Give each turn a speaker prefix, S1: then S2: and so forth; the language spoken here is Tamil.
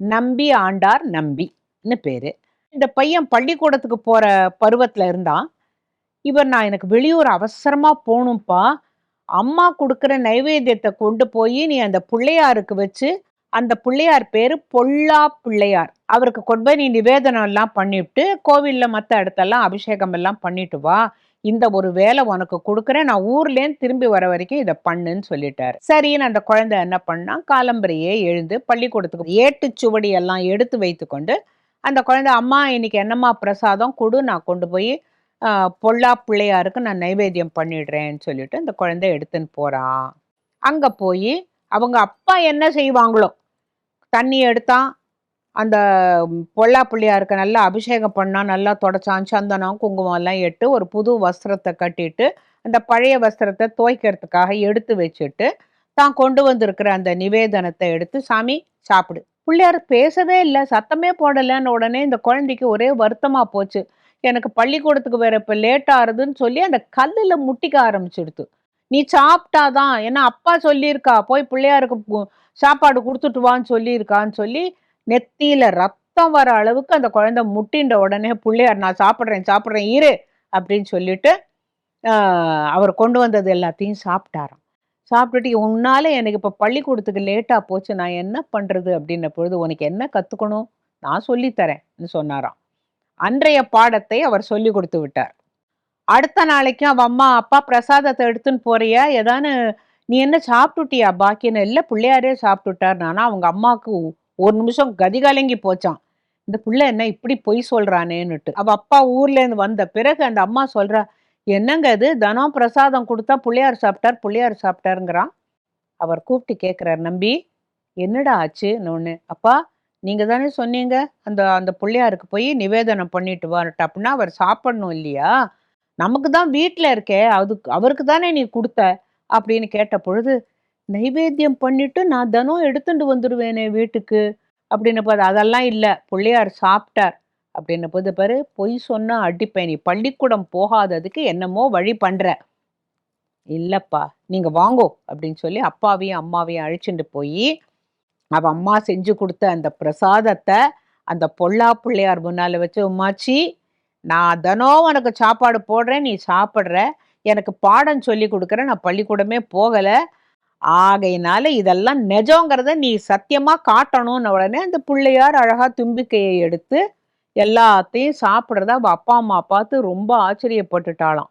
S1: நம்பி ஆண்டார் நம்பின்னு பேர். இந்த பையன் பள்ளிக்கூடத்துக்கு போகிற பருவத்தில் இருந்தான் இவர் நான் எனக்கு வெளியூர் அவசரமாக போகணும்ப்பா அம்மா கொடுக்குற நைவேத்தியத்தை கொண்டு போய் நீ அந்த பிள்ளையாருக்கு வச்சு அந்த பிள்ளையார் பேர் பொல்லா பிள்ளையார். அவருக்கு கொண்டு போய் நீ நிவேதனம் எல்லாம் பண்ணிவிட்டு கோவில்ல மற்ற இடத்தெல்லாம் அபிஷேகம் எல்லாம் பண்ணிட்டு வா. இந்த ஒரு வேலை உனக்கு கொடுக்குறேன் நான் ஊர்லேருந்து திரும்பி வர வரைக்கும் இதை பண்ணுன்னு சொல்லிட்டாரு. சரின்னு அந்த குழந்தை என்ன பண்ணா காலம்பரையே எழுந்து பள்ளிக்கூடத்துக்கு ஏட்டு சுவடி எல்லாம் எடுத்து வைத்துக்கொண்டு அந்த குழந்தை அம்மா இன்னைக்கு என்னம்மா பிரசாதம்? கொடு நான் கொண்டு போய் பொல்லா பிள்ளையாருக்கு நான் நைவேத்தியம் பண்ணிடுறேன்னு சொல்லிட்டு அந்த குழந்தை எடுத்துன்னு போறான் அங்க போய் அவங்க அப்பா என்ன செய்வாங்களோ தண்ணி எடுத்தான் அந்த பொல்லா பொல்லா பிள்ளையாருக்கு நல்லா அபிஷேகம் பண்ணால் நல்லா தொடச்சான் சந்தனம் குங்குமம் எல்லாம் எட்டு ஒரு புது வஸ்திரத்தை கட்டிட்டு அந்த பழைய வஸ்திரத்தை துவைக்கிறதுக்காக எடுத்து வச்சுட்டு தான் கொண்டு வந்திருக்கிற அந்த நிவேதனத்தை எடுத்து சாமி சாப்பிடு. பிள்ளையார் பேசவே இல்லை சத்தமே போடலைன்னு உடனே இந்த குழந்தைக்கு ஒரே வருத்தமாக போச்சு. எனக்கு பள்ளிக்கூடத்துக்கு வேற இப்போ லேட் ஆகுதுன்னு சொல்லி அந்த கல்லில் முட்டிக்க ஆரம்பிச்சிடுது நீ சாப்பிட்டாதான் ஏன்னா அப்பா சொல்லியிருக்கா போய் பிள்ளையாருக்கு சாப்பாடு கொடுத்துட்டு வான்னு சொல்லியிருக்கான்னு சொல்லி நெத்தியில ரத்தம் வர அளவுக்கு அந்த குழந்தை முட்டின்ற உடனே பிள்ளையார் நான் சாப்பிட்றேன் சாப்பிட்றேன் இரு அப்படின்னு சொல்லிட்டு அவர் கொண்டு வந்தது எல்லாத்தையும் சாப்பிட்டாராம். சாப்பிட்டுட்டு உன்னால எனக்கு இப்போ பள்ளிக்கூடத்துக்கு லேட்டாக போச்சு நான் என்ன பண்ணுறது அப்படின்ன பொழுது உனக்கு என்ன கற்றுக்கணும் நான் சொல்லித்தரேன்னு சொன்னாராம். அன்றைய பாடத்தை அவர் சொல்லி கொடுத்து விட்டார். அடுத்த நாளைக்கும் அவள் அம்மா அப்பா பிரசாதத்தை எடுத்துன்னு போறியா? ஏதானு நீ என்ன சாப்பிட்டுட்டியா? பாக்கின்னு இல்லை பிள்ளையாரே சாப்பிட்டுட்டார். நானா அவங்க அம்மாவுக்கு ஒரு நிமிஷம் கதி கலங்கி போச்சான் இந்த புள்ள என்ன இப்படி பொய் சொல்றானேன்னுட்டு. அவ அப்பா ஊர்ல இருந்து வந்த பிறகு அந்த அம்மா சொல்றா என்னங்க இது? தனம் பிரசாதம் கொடுத்தா பிள்ளையார் சாப்பிட்டார் பிள்ளையார் சாப்பிட்டாருங்கிறான்? அவர் கூப்பிட்டு கேட்குறார் நம்பி என்னடா ஆச்சு? ஒன்று அப்பா நீங்கள் தானே சொன்னீங்க அந்த அந்த பிள்ளையாருக்கு போய் நிவேதனம் பண்ணிட்டு வரட்டு அப்படின்னா அவர் சாப்பிடணும் இல்லையா? நமக்கு தான் வீட்டில் இருக்கே அதுக்கு அவருக்கு தானே நீ கொடுத்த? அப்படின்னு கேட்ட பொழுது நைவேத்தியம் பண்ணிட்டு நான் தினம் எடுத்துட்டு வந்துடுவேனே வீட்டுக்கு. அப்படின்ன போது அதெல்லாம் இல்லை பிள்ளையார் சாப்பிட்டார். அப்படின்ன போது பாரு பொய் சொன்னா அடிப்பேன் நீ பள்ளிக்கூடம் போகாததுக்கு என்னமோ வழி பண்ற. இல்லப்பா நீங்க வாங்கோ அப்படின்னு சொல்லி அப்பாவையும் அம்மாவையும் அழிச்சுட்டு போய் அவ அம்மா செஞ்சு கொடுத்த அந்த பிரசாதத்தை அந்த பொல்லா பிள்ளையார் முன்னால வச்சு உமாச்சி நான் தினம் உனக்கு சாப்பாடு போடுறேன் நீ சாப்பிட்ற. எனக்கு பாடம் சொல்லி கொடுக்குறேன் நான் பள்ளிக்கூடமே போகலை. ஆகையினால இதெல்லாம் நிஜங்கிறத நீ சத்தியமா காட்டணும்னு உடனே அந்த பிள்ளையார் அழகா தும்பிக்கையை எடுத்து எல்லாத்தையும் சாப்பிட்றத அவள் அப்பா அம்மா பார்த்து ரொம்ப ஆச்சரியப்பட்டுட்டாளாம்.